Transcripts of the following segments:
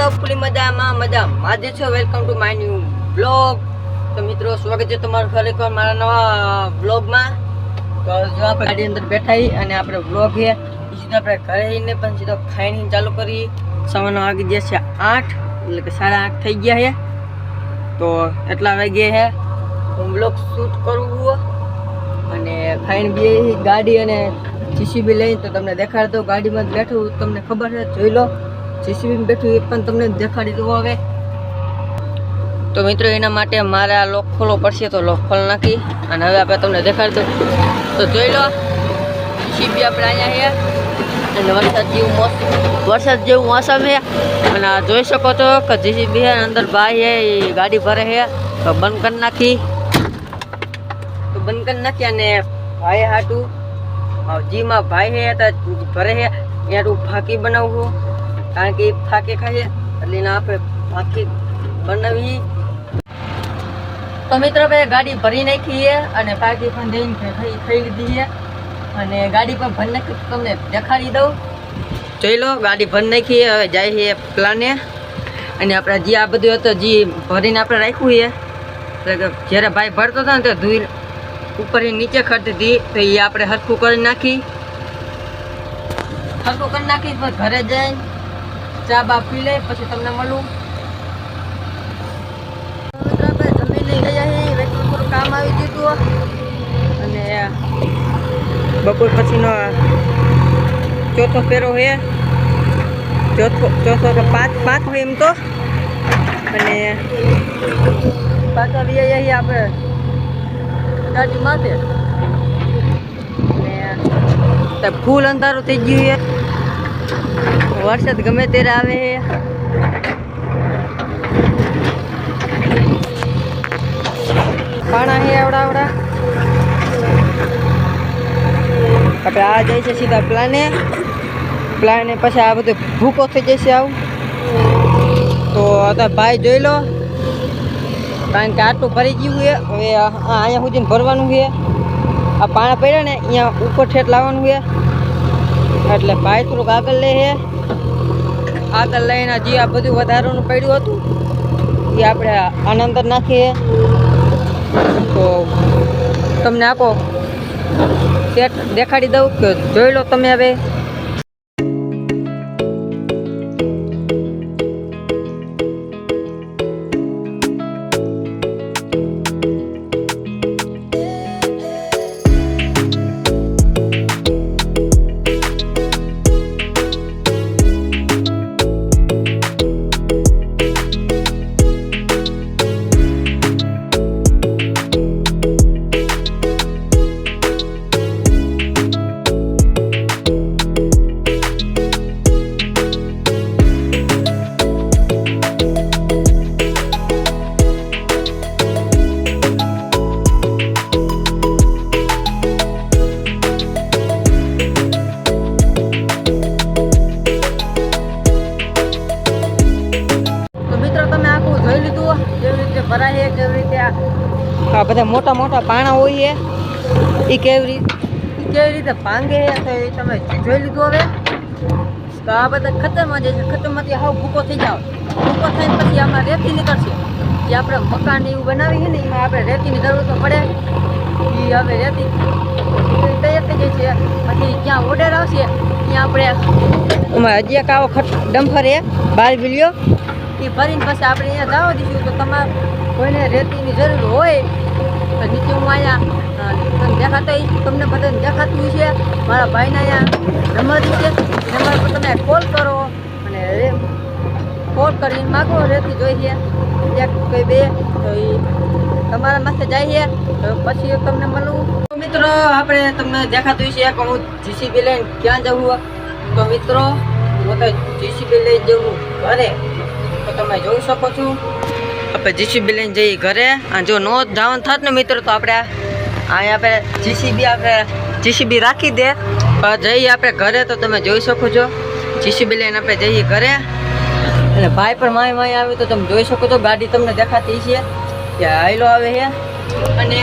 તો ફૂલી મજામાં મજા માજે છો welcome to my new blog તો મિત્રો, સ્વાગત છે તમારું ખરેખર મારા નવા બ્લોગમાં તો જો આપણે ગાડી અંદર બેઠા અને આપણે બ્લોગ છે સીધો આપણે ઘરે જઈને પણ સીધો ખાઈને ચાલુ કરી. સવારનો વાગી ગયા છે આઠ, એટલે કે સાડા આઠ થઈ ગયા છે. તો એટલા વાગે છે, હું બ્લોગ શૂટ કરું અને ખાઈને બે ગાડી અને જીસીબી લઈને તો તમને દેખાડતો, ગાડીમાં જ બેઠું તમને ખબર છે, જોઈ લો. જીસીબી બેઠું એ પણ તમને દેખાડી દઉં હવે. તો મિત્રો, એના માટે મારે આ લોક ખોલવો પડશે, તો લોક ખોલ નાખી અને હવે આપણે તમને દેખાડી દઉં. તો જોઈ લો, જીસીબી આપણે અહીંયા છે. અને વરસાદ જેવું મોસમ વરસાદ જેવું મોસમ છે. અને આ જોઈ શકો છો કે જીસીબી છે અંદર ભાઈ છે, એ ગાડી ભરે છે. તો બંધ કરી નાખી. તો બંધ કરી નાખી અને ભાઈ હાટું જીમાં ભાઈ છે ભરે છે. ત્યાં ફાંકી બનાવું કારણ કે ફાંકી ખાઈએ, એટલે એના આપણે ફાકી બનાવી તો મિત્રો ભાઈ ગાડી ભરી નાખીએ અને ફાંકી પણ જઈને ખાઈ દઈએ અને ગાડી પણ ભરી નાખી તમને દેખાડી દઉં. જોઈ લો, ગાડી ભરી નાખીએ, હવે જાય છે પ્લાને. અને આપણે જે આ બધું હતું, જે ભરીને આપણે રાખ્યું છે જ્યારે ભાઈ ભરતો હતો ને, તો ધોઈ ઉપર નીચે ખડતી હતી, તો એ આપણે હરખું કરી નાખી. હરખું કરી નાખી ઘરે જઈને ચા બા લે, પછી તમને મળું. કામ આવી દીધું અને બપોર પછીનો ચોથો ફેરો છે ચોથો ચોથો પાંચ પાંચ હોય એમ તો. અને પાછા બી અહીંયા આપણે ગાડી માથે. ફૂલ અંધારું થઈ ગયું છે. વરસાદ ગમે ત્યારે આવે. પાણા આવડા આવડા. આપણે આ જાય છે સીધા પ્લાને પ્લાને પછી આ બધું ભૂકો થઈ જશે આવું. તો અત્યારે ભાઈ જોઈ લો. કારણ કે આટલું ભરી ગયું છે. હવે અહીંયા સુધી ભરવાનું છે. આ પાણા પડ્યા ને, અહીંયા ઉપર ઠેઠ લાવવાનું છે. એટલે ભાઈ થોડુંક આગળ લે છે આગળ લઈને જે આ બધું વધારાનું પડ્યું હતું. એ આપણે આના અંદર નાખીએ. તો તમને આપો. દેખાડી દઉં કે જોઈ લો તમે હવે. બધા મોટા મોટા પાણા હોય એ કેવી રીતે કેવી રીતે ભાંગે તો એ તમે જોઈ લીધું હવે. તો આ બધા ખતરમાં જાય છે ખતરમાંથી હાવ ભૂકો થઈ જાવ ભૂકો થઈને પછી આમાં રેતી નીકળશે. જે આપણે મકાન એવું બનાવી છે ને એમાં આપણે રેતીની જરૂર તો પડે. એ હવે રેતી તૈયાર થઈ જાય છે. પછી જ્યાં ઓર્ડર આવશે, ત્યાં આપણે એમાં હજી એક આવો ખટ ડમ્ફર એ બાર વિલિયો. એ ભરીને પછી આપણે અહીંયા જવા દઈશું. તો તમારે કોઈને રેતીની જરૂર હોય તો નીચે હું અહીંયા અ, તમને દેખાતો હોય, તમને બધાને દેખાતું છે મારા ભાઈના અહીંયા નંબર છે. નંબર પર તમે કોલ કરો અને કોલ કરીને માગો, રેતી જોઈએ એક, કોઈ બે, તો એ તમારા માથે જઈએ તો પછી તમને મળું. તો મિત્રો, આપણે તમને દેખાતું છે કે હું જીસીબી લઈને ક્યાં જવું તો મિત્રો, હું તો જીસીબી લઈ જવું ઘરે. તો તમે જોઈ શકો છો. આપણે જીસીબી લઈને જઈએ ઘરે. અને જો નો જવાનું થાત ને મિત્રો, તો આપણે અહીંયા આપણે જીસીબી આપણે જીસીબી રાખી દે. જઈએ આપણે ઘરે તો તમે જોઈ શકો છો. જીસીબી લઈને આપણે જઈએ ઘરે. અને ભાઈ પણ માય માય આવે તો તમે જોઈ શકો છો, ગાડી તમને દેખાતી છે. કે હાઈલો આવે છે અને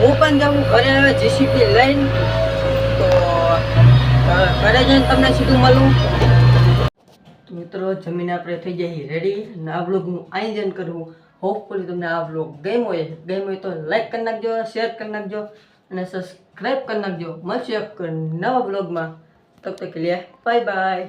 હું પણ જાઉં ઘરે આવે જીસીબી લઈને. તો ઘરે જઈને તમને સીધું મળું. મિત્રો, જમીન આપણે થઈ જઈએ રેડી અને આ બ્લોગનું આયોજન કરવું હોપફુલી તમને આ બ્લોગ ગેમ હોય ગેમ હોય તો લાઈક કરી નાખજો શેર કરી નાખજો. અને સબસ્ક્રાઈબ કરી નાખજો. મળશે નવા બ્લોગમાં તક તક લે બાય બાય